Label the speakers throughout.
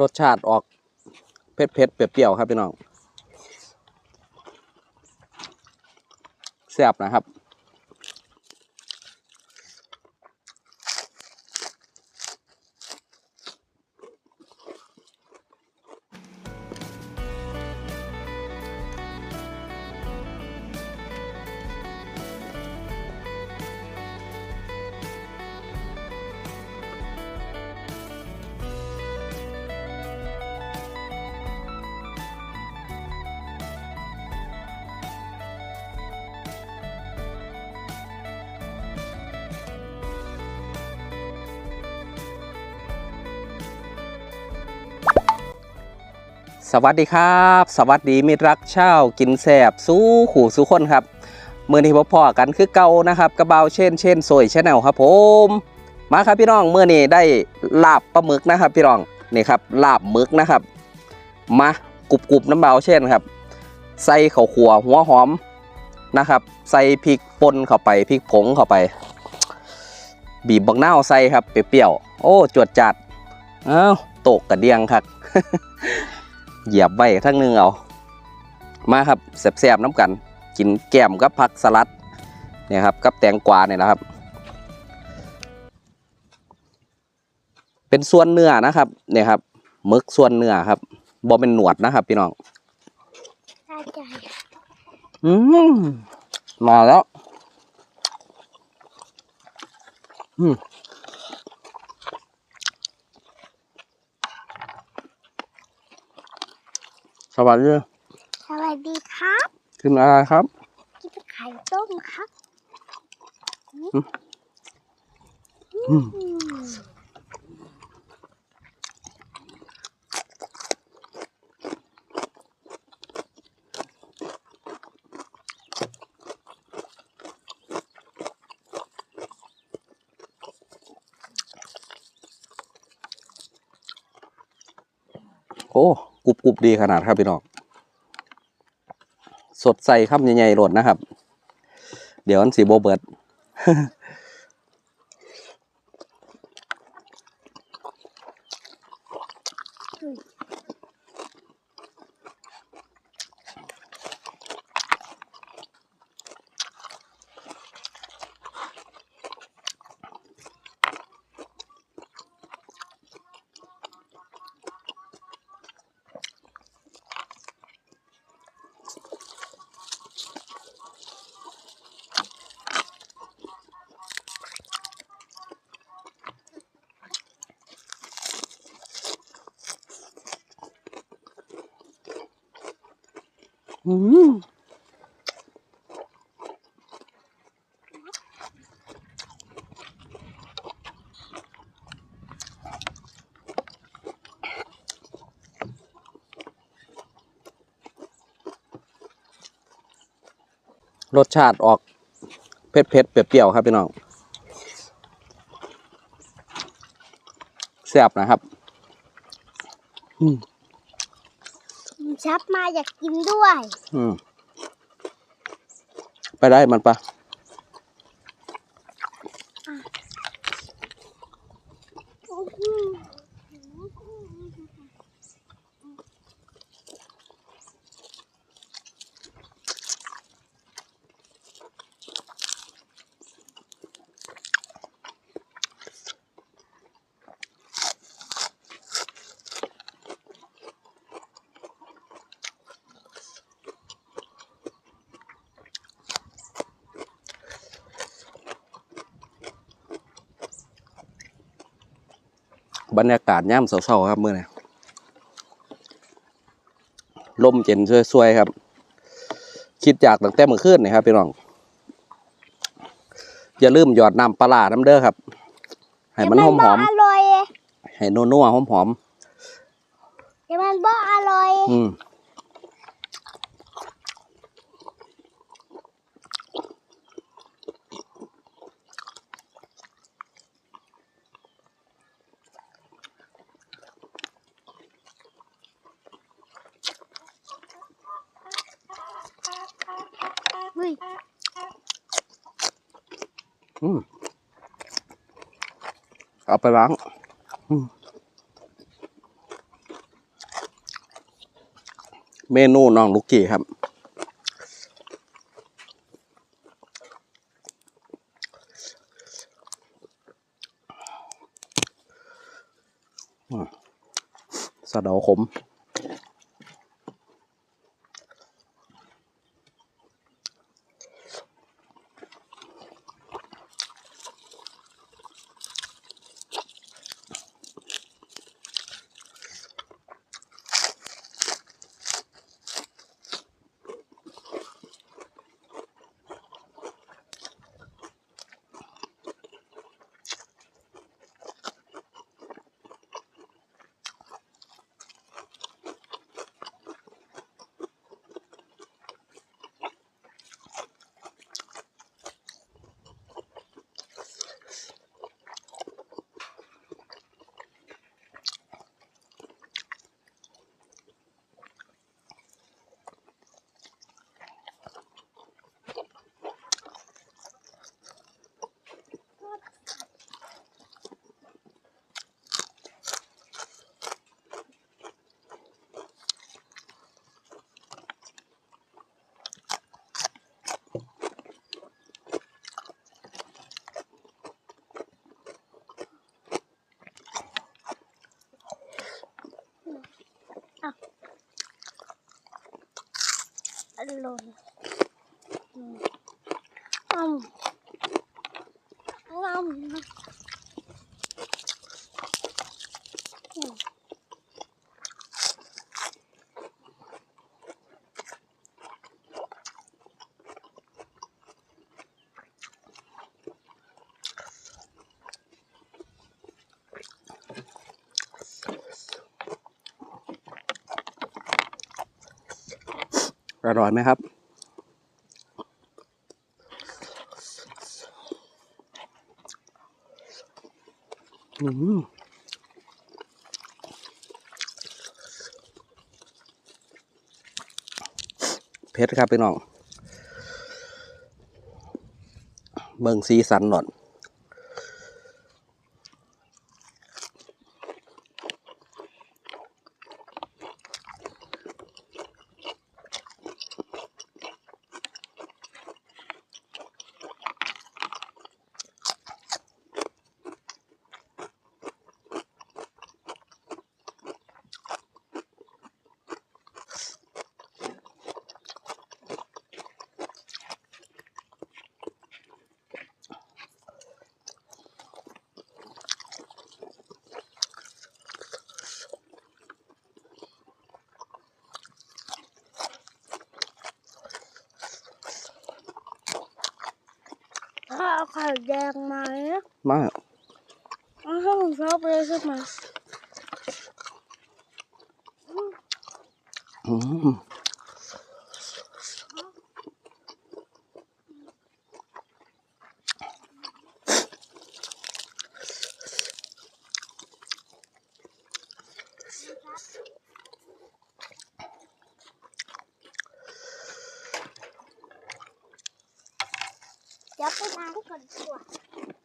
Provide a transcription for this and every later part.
Speaker 1: รสชาติออกเผ็ดเผ็ดๆเปรี้ยวๆครับพี่น้องแซ่บนะครับ สวัสดีครับ สวัสดีมิตรรักเช่าวกินแสบสู้ขู่สู้คนครับมือนี้พบพ่อกันคือเก่านะครับกระเบาเช่นเช่นโซยชแนลครับผมมาครับพี่น้องเมื่อนี้ได้ลาบปลาหมึกนะครับ พี่น้องนี่ครับลาบหมึกนะครับ มากรุบกรุบน้ำเบาเช่นครับ ใส่ข้าวขัวหัวหอมนะครับ ใส่พริกป่นเข้าไปพริกผงเข้าไป บีบบักนาใส่ครับเปรี้ยวโอ้จวดจัดอ้าวโตกกระเดียงครับ เหยียบใบทั้งหนึงเอา มาครับแซ่บๆน้ำกัน กินแก้มกับผักสลัดเนี่ยครับกับแตงกวาเนี่ยนะครับ เป็นส่วนเนื้อนะครับเนี่ยครับมึกส่วนเนื้อครับบอเป็นหนวดนะครับ พี่น้องอืมมาแล้ว อืม สวัสดี
Speaker 2: สวัสดีครับ
Speaker 1: กินอะไรครับ
Speaker 2: กินไข่ต้มครับ
Speaker 1: อืม
Speaker 2: อืม
Speaker 1: โอ้ กรุบกรุบดีขนาดครับพี่น้องสดใสครับใหญ่ๆหลดนะครับ เดี๋ยวอันสีโบเบิร์ด อืมรสชาติออกเผ็ดเผ็ดๆเปรี้ยวๆครับพี่น้องแซ่บนะครับ อืม
Speaker 2: ชับมาอยากกินด้วย
Speaker 1: อืม ไปได้มันปะ บรรยากาศย่ำเศร้าๆครับเมื่อนี้ลมเย็นช่วยๆครับ คิดอยากตั้งแต่เมื่อคืนนี่ครับพี่น้องอย่าลืมหยอดน้ำปลาร้าน้ำเด้อครับให้มันหอมหอม
Speaker 2: แต่นบ่อร่อย
Speaker 1: ๆให้นัวๆหอมหอม
Speaker 2: แต่มันบ่อร่อย
Speaker 1: ๆอืม
Speaker 2: เอา
Speaker 1: ไปล้างเมนูน้องลูกกี้ครับ สะเดาขม
Speaker 2: อร่อยอืมอืมอืมอืม
Speaker 1: อร่อยไหมครับ อืมเผ็ดครับพี่น้อง เบิ่งสีสันหน่อย
Speaker 2: ถ้าเอา ไข่แดงมาเนี่ย
Speaker 1: มาก
Speaker 2: เอาให้ผมชอบเลยใช่ไหม
Speaker 1: อืม
Speaker 2: เดี๋ยวไปล้างก่อนดีกว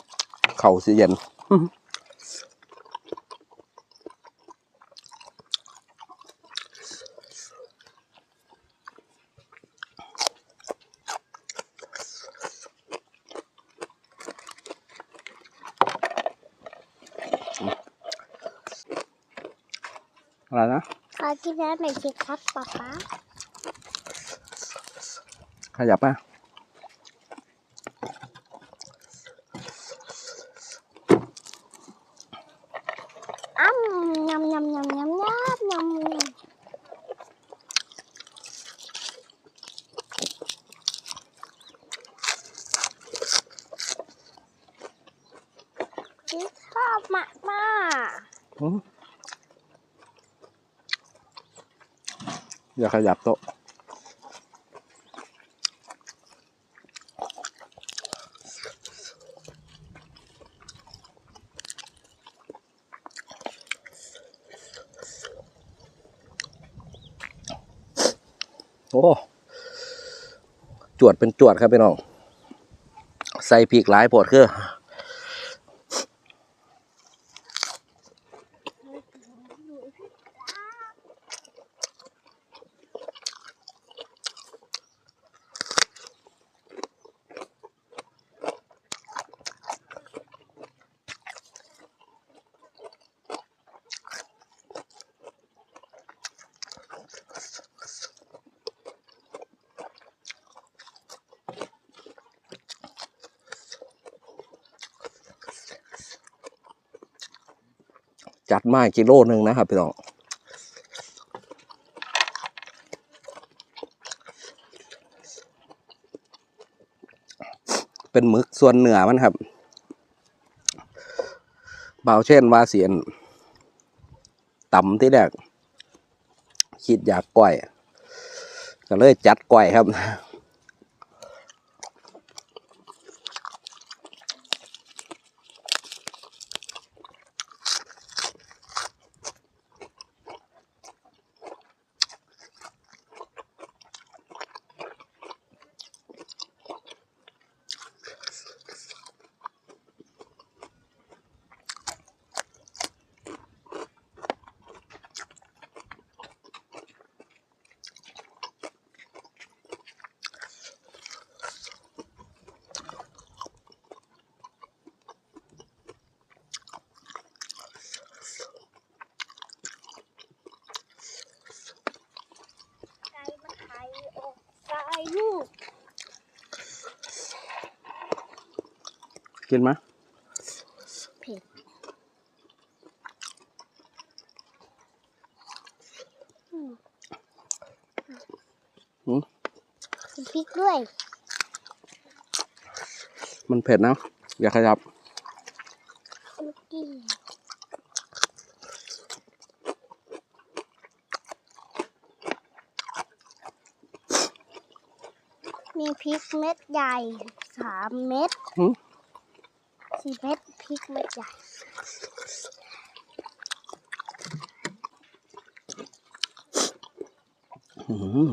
Speaker 2: ่า
Speaker 1: เข่าสีเย็นอะไรนะ
Speaker 2: ขอกินน้ำหน่อยสิครับป๊าป๊า
Speaker 1: ขยับมา
Speaker 2: อ้ำยำยำยำยำยำยำยำ
Speaker 1: อย่าขยับโต๊ะโอ้จวดเป็นจวดครับพี่น้อง ใส่พริกหลายปวดคือ จัดมากิโลหนึ่งนะครับพี่น้องเป็นหมึกส่วนเหนือมันครับ เบาเช่นว่าเสียนต่ำที่แรกคิดอยากก่อย ก็เลยจัดก่อยครับ
Speaker 2: กิ
Speaker 1: นไหม
Speaker 2: เผ็ดอืมมีพริกด้วย
Speaker 1: มันเผ็ดนะ อย่าขยับ
Speaker 2: ลูกกี้มีพริกเม็ดใหญ่สามเม็ด
Speaker 1: หืม
Speaker 2: สี่เม็ดพริกเม็ดใหญ่
Speaker 1: อื้อ